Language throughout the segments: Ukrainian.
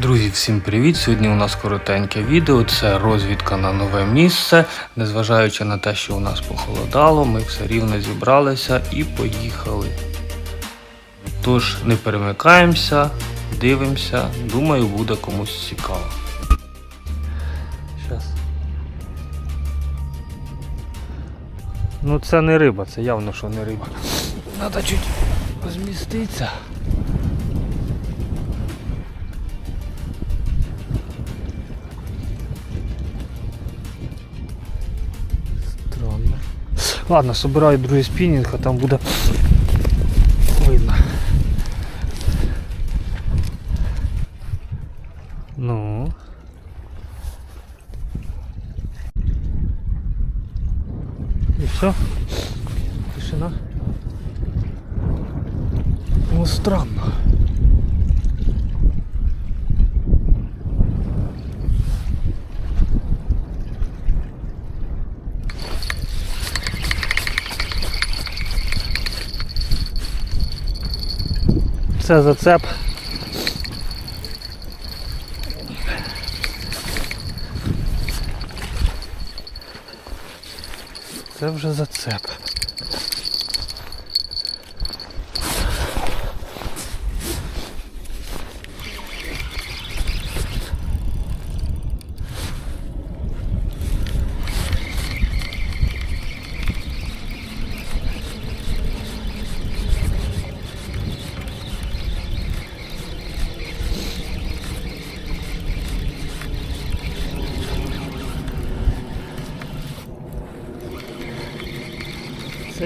Друзі, всім привіт! Сьогодні у нас коротеньке відео. Це розвідка на нове місце. Незважаючи на те, що у нас похолодало, ми все рівно зібралися і поїхали. Тож не перемикаємося, дивимося. Думаю, буде комусь цікаво. Щас. Ну це не риба, це явно, що не риба. Треба чуть зміститися. Странно. Ладно, собираю другий спінінг, а там буде видно. Ну. І все. Тишина. Ну странно. Це зацеп. Це вже зацеп.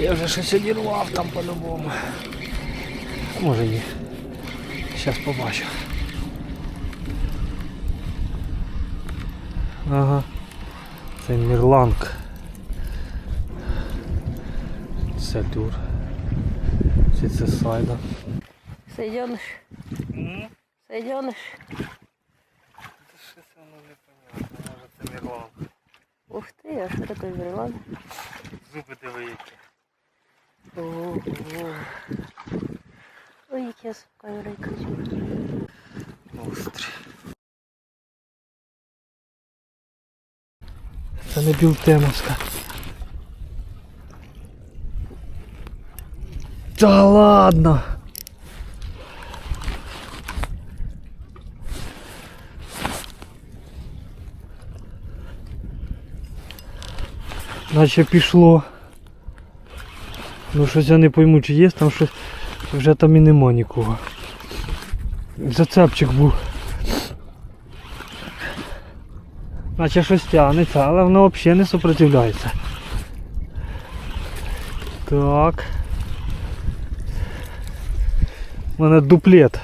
я вже щось одірвав там по-любому. А Може ні. Зараз побачу. Ага. Це Мірланг. Це дур. Чи це сайда. Сойденыш. Сойденыш. Щось воно непонятно, може це Мірланг. Ух ты, а что такое Берлан? Ой, як я камерою кричу. Острі. Це не білтемовська. Та ладно. Наче пішло. Ну щось я не пойму, чи є там щось. Вже там і нема нікого. Зацепчик був. Наче щось тягнеться, але воно взагалі не супротивляється. Так. У мене дуплет.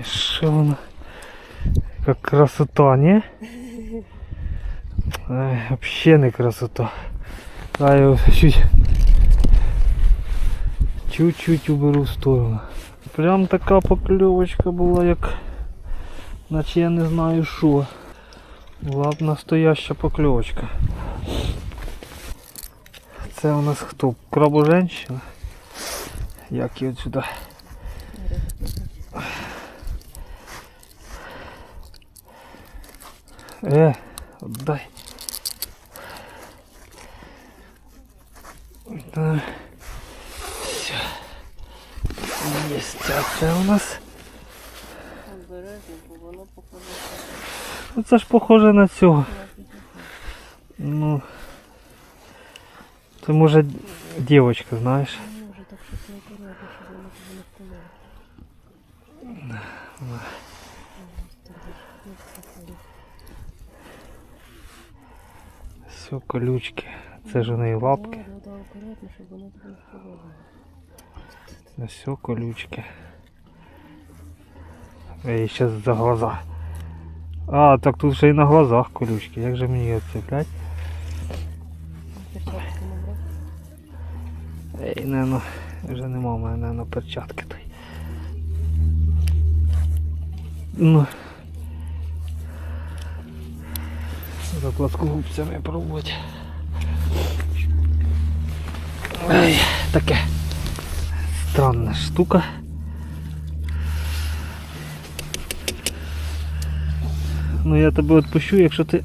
І що воно? Яка красота, не? Ай, вообще не красота. Його чуть чуть-чуть уберу в сторону. Прям така покльовочка була, як наче я не знаю що. Була б настояща покльовочка. Це у нас хто? Крабоженщина? Як її сюди? Е, отдай. Так. Все. Єсть, а це у нас. Обережно, бо воно похоже. Ну це ж похоже на цього. Ну. Це може дівчинка, знаєш. Ну, вже так щось не акуратно, щоб воно тобі не впало. Все, колючки. Це ж у неї лапки. Все, колючки. Ей, сейчас за глаза. А, так тут ще й на глазах колючки. Як же мені її набрав. Ей, не, ну, вже нема в мене на перчатки той. Ну. За плоскогубцями пробувати. Ай, таке. Странна штука. Ну я тебе відпущу, якщо ти.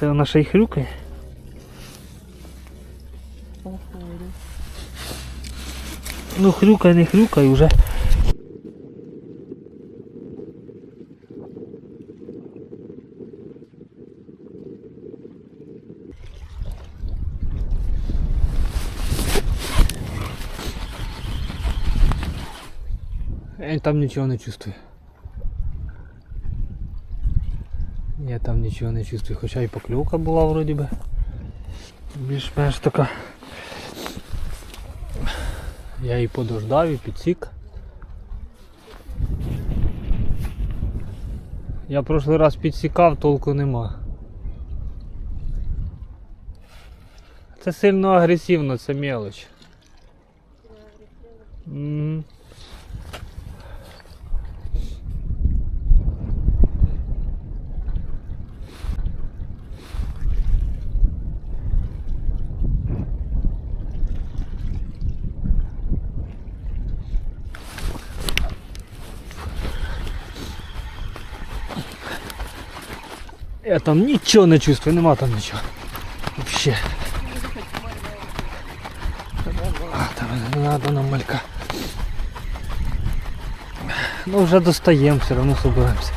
Це вона ще й хрюкає. Ну хрюкай, не хрюкай уже. Я там нічого не чувствую. Я там нічого не чувствую, хоча і поклювка була вроді би. Більш-менш така. Я її подождав і підсік. Я прошлий раз підсікав, толку нема. Це сильно агресивно, це мелоч. Мгм. Я там нічого не чувствую, нема там нічого. Вообще. А, там не надо нам малька. Ну вже достаємо, все одно собираємося.